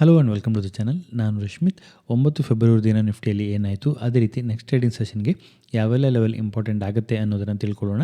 Hello and welcome to the channel ನಾನು ರಶ್ಮಿತ್. ಒಂಬತ್ತು February ದಿನ ನಿಫ್ಟಿಯಲ್ಲಿ ಏನಾಯಿತು? ಅದೇ ರೀತಿ ನೆಕ್ಸ್ಟ್ ಟ್ರೇಡಿಂಗ್ ಸೆಷನ್ಗೆ ಯಾವೆಲ್ಲ ಲೆವೆಲ್ ಇಂಪಾರ್ಟೆಂಟ್ ಆಗುತ್ತೆ ಅನ್ನೋದನ್ನು ತಿಳ್ಕೊಳ್ಳೋಣ.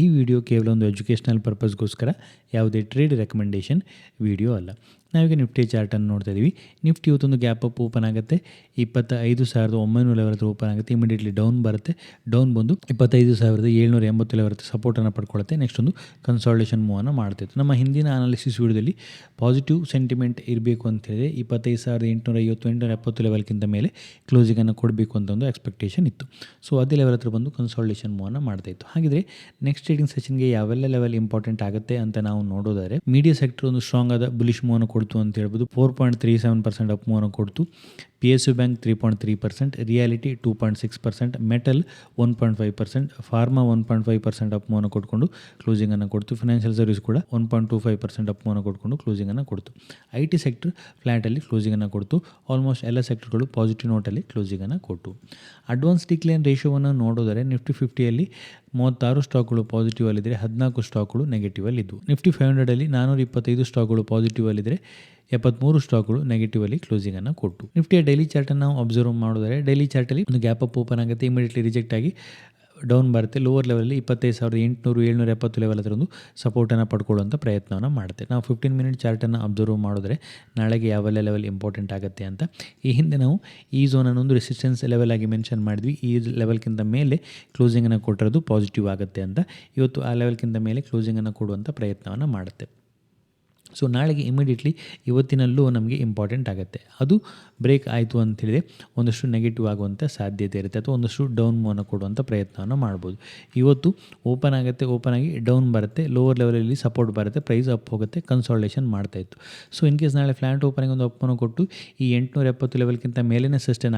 ಈ ವಿಡಿಯೋ ಕೇವಲ ಒಂದು ಎಜುಕೇಷನಲ್ ಪರ್ಪಸ್ಗೋಸ್ಕರ ಯಾವುದೇ ಟ್ರೇಡ್ ರೆಕಮೆಂಡೇಷನ್ ವಿಡಿಯೋ ಅಲ್ಲ. ನಾವೀಗ ನಿಫ್ಟಿ ಚಾರ್ಟನ್ನು ನೋಡ್ತಾ ಇದ್ದೀವಿ ನಿಫ್ಟಿ ಇವತ್ತೊಂದು ಗ್ಯಾಪ್ ಅಪ್ ಓಪನ್ ಆಗುತ್ತೆ. ಇಪ್ಪತ್ತೈದು ಸಾವಿರದ ಒಂಬೈನೂರ ಲೆವೆಲ್ ಹತ್ರ ಓಪನ್ ಆಗುತ್ತೆ. ಇಮಿಡಿಯೇಟ್ಲಿ ಡೌನ್ ಬರುತ್ತೆ. ಡೌನ್ ಬಂದು ಇಪ್ಪತ್ತೈದು ಸಾವಿರದ ಏಳ್ನೂರ ಎಂಬತ್ತು ಹತ್ರ ಸಪೋರ್ಟನ್ನು ಪಡ್ಕೊಳ್ಳುತ್ತೆ ನೆಕ್ಸ್ಟ್ ಒಂದು ಕನ್ಸಾಲ್ಟೇಷನ್ ಮೂವನ್ನು ಮಾಡ್ತಿತ್ತು ನಮ್ಮ ಹಿಂದಿನ ಅನಾಲಿಸಿಸ್ ವಿಡಿಯೋದಲ್ಲಿ ಪಾಸಿಟಿವ್ ಸೆಂಟಿಮೆಂಟ್ ಇರಬೇಕು ಅಂತ ಇಪ್ಪತ್ತೈದು ಸಾವಿರದ ಎಂಟುನೂರ ಐವತ್ತು ಎಂಟುನೂರ ಎಪ್ಪತ್ತು ಲೆವೆಲ್ಗಿಂತ ಮೇಲೆ ಕ್ಲೋಸಿಂಗನ್ನು ಕೊಡಬೇಕು ಅಂತ ಒಂದು ಎಕ್ಸ್ಪೆಕ್ಟೇಷನ್ ಇತ್ತು. ಸೊ ಅದೇ ಲೆವೆಲ್ ಹತ್ರ ಬಂದು ಕನ್ಸಾಲ್ಟೇಷನ್ ಮೂವನ್ನು ಮಾಡ್ತಾ ಇತ್ತು. ಹಾಗಿದ್ರೆ ನೆಕ್ಸ್ಟ್ ಟ್ರೇಡಿಂಗ್ ಸೆಷನ್ಗೆ ಯಾವೆಲ್ಲ ಲೆವೆಲ್ ಇಂಪಾರ್ಟೆಂಟ್ ಆಗುತ್ತೆ ಅಂತ ನಾವು ನೋಡೋದಾದ್ರೆ ಮೀಡಿಯಾ ಸೆಕ್ಟರ್ ಒಂದು ಸ್ಟ್ರಾಂಗ್ ಆದ ಬುಲಿಶ್ ಮೂವನ್ನು ಕೊಡ್ತು ಅಂತ ಹೇಳ್ಬೋದು. Four point three seven percent up ಮೂವನ್ನು ಕೊಡ್ತು. P S U bank three point three percent reality two point six percent metal one point five percent pharma one point five percent up ಮೂವನ್ನು ಕೊಟ್ಕೊಂಡು ಕ್ಲೋಸಿಂಗನ್ನು ಕೊಡ್ತು. Financial service ಕೂಡ one point two five percent up ಮೂವನ್ನು ಕೊಟ್ಕೊಂಡು ಕ್ಲೋಸಿಂಗನ್ನು ಕೊಡ್ತು. I T sector ಫ್ಲ್ಯಾಟಲ್ಲಿ ಕ್ಲೋಸಿಂಗನ್ನು ಕೊಡ್ತು. ಆಲ್ಮೋಸ್ಟ್ ಎಲ್ಲ ಸೆಕ್ಟರ್ಗಳು ಪಾಸಿಟಿವ್ ನೋಟಲ್ಲಿ ಕ್ಲೋಸಿಂಗನ್ನು ಕೊಟ್ಟು ಅಡ್ವಾನ್ಸ್ ಡಿಕ್ಲೈನ್ ರೇಷೋವನ್ನು ನೋಡಿದರೆ ನಿಫ್ಟಿ ಫಿಫ್ಟಿಯಲ್ಲಿ ಮೂವತ್ತಾರು ಸ್ಟಾಕ್ಗಳು ಪಾಸಿಟಿವ್ ಅಲ್ಲಿದ್ದರೆ ಹದಿನಾಲ್ಕು ಸ್ಟಾಕ್ಗಳು ನೆಗೆಟಿವ್ ಅಲ್ಲಿದ್ದವು ನಿಫ್ಟಿ ಫೈವ್ ಹಂಡ್ರೆಡಲ್ಲಿ ನಾನೂರ ಇಪ್ಪತ್ತೈದು ಸ್ಟಾಕ್ಗಳು ಪಾಸಿಟಿವ್ ಅಲ್ಲಿದ್ದರೆ ಎಪ್ಪತ್ತ್ಮೂರು ಸ್ಟಾಕ್ಗಳು ನೆಗೆಟಿವ್ ಅಲ್ಲಿ ಕ್ಲೋಸಿಂಗ್ ಅನ್ನು ಕೊಟ್ಟು. ನಿಫ್ಟಿಯ ಡೈಲಿ ಚಾರ್ಟನ್ನು ನಾವು ಅಬ್ಸರ್ವ್ ಮಾಡಿದರೆ ಡೈಲಿ ಚಾರ್ಟಲ್ಲಿ ಒಂದು ಗ್ಯಾಪ್ ಅಪ್ ಓಪನ್ ಆಗುತ್ತೆ ಇಮಿಡಿಯೇಟ್ಲಿ ರಿಜೆಕ್ಟ್ ಆಗಿ ಡೌನ್ ಬರುತ್ತೆ ಲೋವರ್ ಲೆವೆಲಲ್ಲಿ ಇಪ್ಪತ್ತೈದು ಸಾವಿರದ ಎಂಟುನೂರು, ಏಳ್ನೂರ ಎಪ್ಪತ್ತು ಲೆವೆಲ್ ಹತ್ರ ಒಂದು ಸಪೋರ್ಟನ್ನು ಪಡ್ಕೊಳ್ಳುವಂಥ ಪ್ರಯತ್ನವನ್ನು ಮಾಡುತ್ತೆ ನಾವು ಫಿಫ್ಟೀನ್ ಮಿನಿಟ್ ಚಾರ್ಟನ್ನು ಅಬ್ಸರ್ವ್ ಮಾಡಿದ್ರೆ ನಾಳೆಗೆ ಯಾವೆಲ್ಲ ಲೆವೆಲ್ ಇಂಪಾರ್ಟೆಂಟ್ ಆಗುತ್ತೆ ಅಂತ. ಈ ಹಿಂದೆ ನಾವು ಈ ಝೋನನ್ನು ಒಂದು ರೆಸಿಸ್ಟೆನ್ಸ್ ಲೆವೆಲ್ ಆಗಿ ಮೆನ್ಷನ್ ಮಾಡಿದ್ವಿ. ಈ ಲೆವೆಲ್ಗಿಂತ ಮೇಲೆ ಕ್ಲೋಸಿಂಗನ್ನು ಕೊಟ್ಟಿರೋದು ಪಾಸಿಟಿವ್ ಆಗುತ್ತೆ ಅಂತ. ಇವತ್ತು ಆ ಲೆವೆಲ್ಗಿಂತ ಮೇಲೆ ಕ್ಲೋಸಿಂಗನ್ನು ಕೊಡುವಂಥ ಪ್ರಯತ್ನವನ್ನು ಮಾಡುತ್ತೆ ಸೊ ನಾಳೆಗೆ ಇಮಿಡಿಯೇಟ್ಲಿ ಇವತ್ತಿನಲ್ಲೂ ನಮಗೆ ಇಂಪಾರ್ಟೆಂಟ್ ಆಗುತ್ತೆ. ಅದು ಬ್ರೇಕ್ ಆಯಿತು ಅಂತೇಳಿದರೆ ಒಂದಷ್ಟು ನೆಗೆಟಿವ್ ಆಗುವಂಥ ಸಾಧ್ಯತೆ ಇರುತ್ತೆ ಅಥವಾ ಒಂದಷ್ಟು ಡೌನ್ ಮೂವನ್ನು ಕೊಡುವಂಥ ಪ್ರಯತ್ನವನ್ನು ಮಾಡ್ಬೋದು. ಇವತ್ತು ಓಪನ್ ಆಗುತ್ತೆ ಓಪನ್ ಆಗಿ ಡೌನ್ ಬರುತ್ತೆ ಲೋವರ್ ಲೆವೆಲಲ್ಲಿ ಸಪೋರ್ಟ್ ಬರುತ್ತೆ ಪ್ರೈಸ್ ಅಪ್ ಹೋಗುತ್ತೆ ಕನ್ಸಾಲ್ಟೇಷನ್ ಮಾಡ್ತಾಯಿತ್ತು ಸೊ ಇನ್ ಕೇಸ್ ನಾಳೆ ಫ್ಲ್ಯಾಟ್ ಓಪನಿಂಗ್ ಒಂದು ಅಪ್ಪನ ಕೊಟ್ಟು ಈ ಎಂಟುನೂರ ಎಪ್ಪತ್ತು ಲೆವೆಲ್ಗಿಂತ ಮೇಲೇ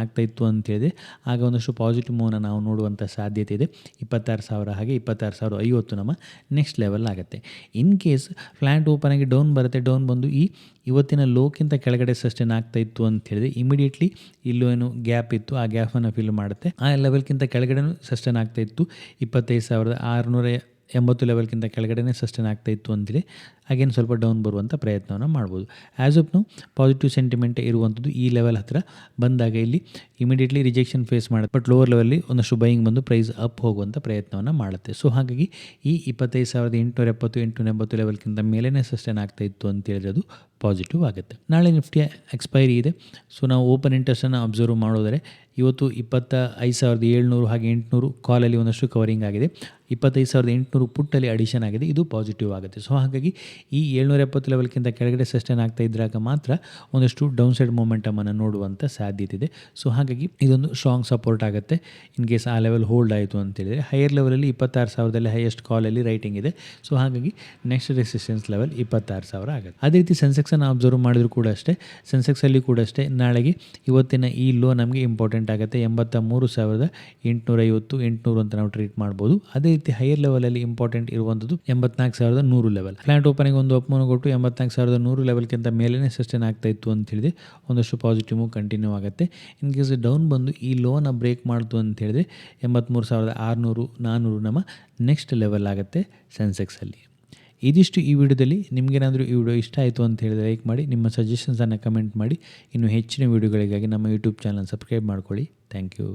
ಆಗ್ತಾ ಇತ್ತು ಅಂತೇಳಿದೆ ಆಗ ಒಂದಷ್ಟು ಪಾಸಿಟಿವ್ ಮೂವನ್ನು ನಾವು ನೋಡುವಂಥ ಸಾಧ್ಯತೆ ಇದೆ. ಇಪ್ಪತ್ತಾರು ಸಾವಿರ ಹಾಗೆ ಇಪ್ಪತ್ತಾರು ಸಾವಿರ ಐವತ್ತು ನಮ್ಮ ನೆಕ್ಸ್ಟ್ ಲೆವೆಲ್ ಆಗುತ್ತೆ. In case flat open down ಬರುತ್ತೆ ಡೌನ್ ಬಂದು ಈ ಇವತ್ತಿನ ಲೋಕ್ಕಿಂತ ಕೆಳಗಡೆ ಸಸ್ಟೈನ್ ಆಗ್ತಾ ಇತ್ತು ಅಂತ ಹೇಳಿದ್ರೆ ಇಮಿಡಿಯೇಟ್ಲಿ ಇಲ್ಲೂ ಏನು ಗ್ಯಾಪ್ ಇತ್ತು, ಆ ಗ್ಯಾಪನ್ನು ಫಿಲ್ ಮಾಡುತ್ತೆ. ಆ ಲೆವೆಲ್ಗಿಂತ ಕೆಳಗಡೆ ಸಸ್ಟೈನ್ ಆಗ್ತಾ ಇತ್ತು. ಇಪ್ಪತ್ತೈದು ಸಾವಿರದ ಆರುನೂರ ಎಂಬತ್ತು ಲೆವೆಲ್ಗಿಂತ ಕೆಳಗಡೆನೇ ಸಸ್ಟೈನ್ ಆಗ್ತಾ ಇತ್ತು ಅಂತೇಳಿ ಹಾಗೇನು ಸ್ವಲ್ಪ ಡೌನ್ ಬರುವಂಥ ಪ್ರಯತ್ನವನ್ನು ಮಾಡ್ಬೋದು. ಆ್ಯಸ್ ನಾವು ಪಾಸಿಟಿವ್ ಸೆಂಟಿಮೆಂಟ್ ಇರುವಂಥದ್ದು ಈ ಲೆವೆಲ್ ಹತ್ತಿರ ಬಂದಾಗ ಇಲ್ಲಿ ಇಮಿಡಿಯೇಟ್ಲಿ ರಿಜೆಕ್ಷನ್ ಫೇಸ್ ಮಾಡುತ್ತೆ. ಬಟ್ ಲೋವರ್ ಲೆವೆಲ್ಲಿ ಒಂದಷ್ಟು ಬೈಯಿಂಗ್ ಬಂದು ಪ್ರೈಸ್ ಅಪ್ ಹೋಗುವಂಥ ಪ್ರಯತ್ನವನ್ನು ಮಾಡುತ್ತೆ. ಸೊ ಹಾಗಾಗಿ ಈ ಇಪ್ಪತ್ತೈದು ಸಾವಿರದ ಎಂಟುನೂರ ಎಪ್ಪತ್ತು, ಎಂಟುನೂರ ಎಂಬತ್ತು ಲೆವೆಲ್ಗಿಂತ ಮೇಲೇ ಸಸ್ಟೈನ್ ಆಗ್ತಾ ಇತ್ತು ಅಂತ ಹೇಳಿದ್ರೆ ಅದು ಪಾಸಿಟಿವ್ ಆಗುತ್ತೆ. ನಾಳೆ ನಿಫ್ಟಿಯ ಎಕ್ಸ್ಪೈರಿ ಇದೆ. ಸೊ ನಾವು ಓಪನ್ ಇಂಟ್ರೆಸ್ಟನ್ನು ಅಬ್ಸರ್ವ್ ಮಾಡೋದರೆ ಇವತ್ತು ಇಪ್ಪತ್ತ ಐದು ಸಾವಿರದ ಏಳ್ನೂರು ಹಾಗೆ ಎಂಟುನೂರು ಕಾಲಲ್ಲಿ ಒಂದಷ್ಟು ಕವರಿಂಗ್ ಆಗಿದೆ. ಇಪ್ಪತ್ತೈದು ಸಾವಿರದ ಎಂಟುನೂರು ಪುಟ್ಟಲ್ಲಿ ಅಡಿಷನ್ ಆಗಿದೆ. ಇದು ಪಾಸಿಟಿವ್ ಆಗುತ್ತೆ. ಸೊ ಹಾಗಾಗಿ ಈ ಏಳ್ನೂರ ಎಪ್ಪತ್ತು ಲೆವೆಲ್ಕಿಂತ ಕೆಳಗಡೆ ಸಸ್ಟೈನ್ ಆಗ್ತಾ ಇದ್ದಾಗ ಮಾತ್ರ ಒಂದಷ್ಟು ಡೌನ್ ಸೈಡ್ ಮೂಮೆಂಟಮನ್ನು ನೋಡುವಂಥ ಸಾಧ್ಯತೆ ಇದೆ. ಸೊ ಹಾಗಾಗಿ ಇದೊಂದು ಸ್ಟ್ರಾಂಗ್ ಸಪೋರ್ಟ್ ಆಗುತ್ತೆ. ಇನ್ ಕೇಸ್ ಆ ಲೆವೆಲ್ ಹೋಲ್ಡ್ ಆಯಿತು ಅಂತೇಳಿದರೆ ಹೈಯರ್ ಲೆವೆಲಲ್ಲಿ ಇಪ್ಪತ್ತಾರು ಸಾವಿರದಲ್ಲಿ ಹೈಯೆಸ್ಟ್ ಕಾಲಲ್ಲಿ ರೈಟಿಂಗ್ ಇದೆ. ಸೊ ಹಾಗಾಗಿ ನೆಕ್ಸ್ಟ್ ರೆಸಿಸ್ಟೆನ್ಸ್ ಲೆವೆಲ್ ಇಪ್ಪತ್ತಾರು ಸಾವಿರ ಆಗುತ್ತೆ. ಅದೇ ರೀತಿ ಸೆನ್ಸೆಕ್ಸನ್ನು ಅಬ್ಸರ್ವ್ ಮಾಡಿದ್ರು ಕೂಡ ಅಷ್ಟೇ. ಸೆನ್ಸೆಕ್ಸಲ್ಲಿ ಕೂಡ ಅಷ್ಟೇ. ನಾಳೆಗೆ ಇವತ್ತಿನ ಈ ಲೋ ನಮಗೆ ಇಂಪಾರ್ಟೆಂಟ್ ಆಗುತ್ತೆ, ಎಂಬತ್ತ ಮೂರು ಸಾವಿರದ ಎಂಟುನೂರೈವತ್ತು, ಎಂಟುನೂರು ಅಂತ ನಾವು ಟ್ರೀಟ್ ಮಾಡ್ಬೋದು. ಅದೇ ರೀತಿ ಹೈಯರ್ ಲೆವೆಲಲ್ಲಿ ಇಂಪಾರ್ಟೆಂಟ್ ಇರುವಂಥದ್ದು ಎಂಬತ್ನಾಲ್ಕು ಸಾವಿರದ ನೂರು ಲೆವೆಲ್ ಫ್ಲಾಟ್ ಓಪನಿಂಗ್ ಒಂದು ಅಪ್ಮೋನ ಕೊಟ್ಟು ಎಂಬತ್ನಾಲ್ಕು ಸಾವಿರದ ನೂರು ಲೆವೆಲ್ಗಿಂತ ಮೇಲೇ ಸಸ್ಟೈನ್ ಆಗ್ತಾ ಇತ್ತು ಅಂತ ಹೇಳಿದ್ರೆ ಒಂದಷ್ಟು ಪಾಸಿಟಿವ್ ಕಂಟಿನ್ಯೂ ಆಗುತ್ತೆ. ಇನ್ ಕೇಸ್ ಡೌನ್ ಬಂದು ಈ ಲೋನ ಬ್ರೇಕ್ ಮಾಡ್ತು ಅಂತ ಹೇಳಿದ್ರೆ ಎಂಬತ್ತ್ಮೂರು ಸಾವಿರದ ಆರುನೂರು ನಾನ್ನೂರು ನಮ್ಮ ನೆಕ್ಸ್ಟ್ ಲೆವೆಲ್ ಆಗುತ್ತೆ ಸೆನ್ಸೆಕ್ಸಲ್ಲಿ ಇದಿಷ್ಟು ಈ ವಿಡಿಯೋದಲ್ಲಿ ನಿಮಗೇನಾದರೂ ಈ ವಿಡಿಯೋ ಇಷ್ಟ ಆಯಿತು ಅಂತ ಹೇಳಿದ್ರೆ ಲೈಕ್ ಮಾಡಿ, ನಿಮ್ಮ ಸಜೆಷನ್ಸನ್ನು ಕಮೆಂಟ್ ಮಾಡಿ, ಇನ್ನು ಹೆಚ್ಚಿನ ವಿಡಿಯೋಗಳಿಗಾಗಿ ನಮ್ಮ ಯೂಟ್ಯೂಬ್ ಚಾನಲ್ ಸಬ್ಸ್ಕ್ರೈಬ್ ಮಾಡ್ಕೊಳ್ಳಿ. Thank you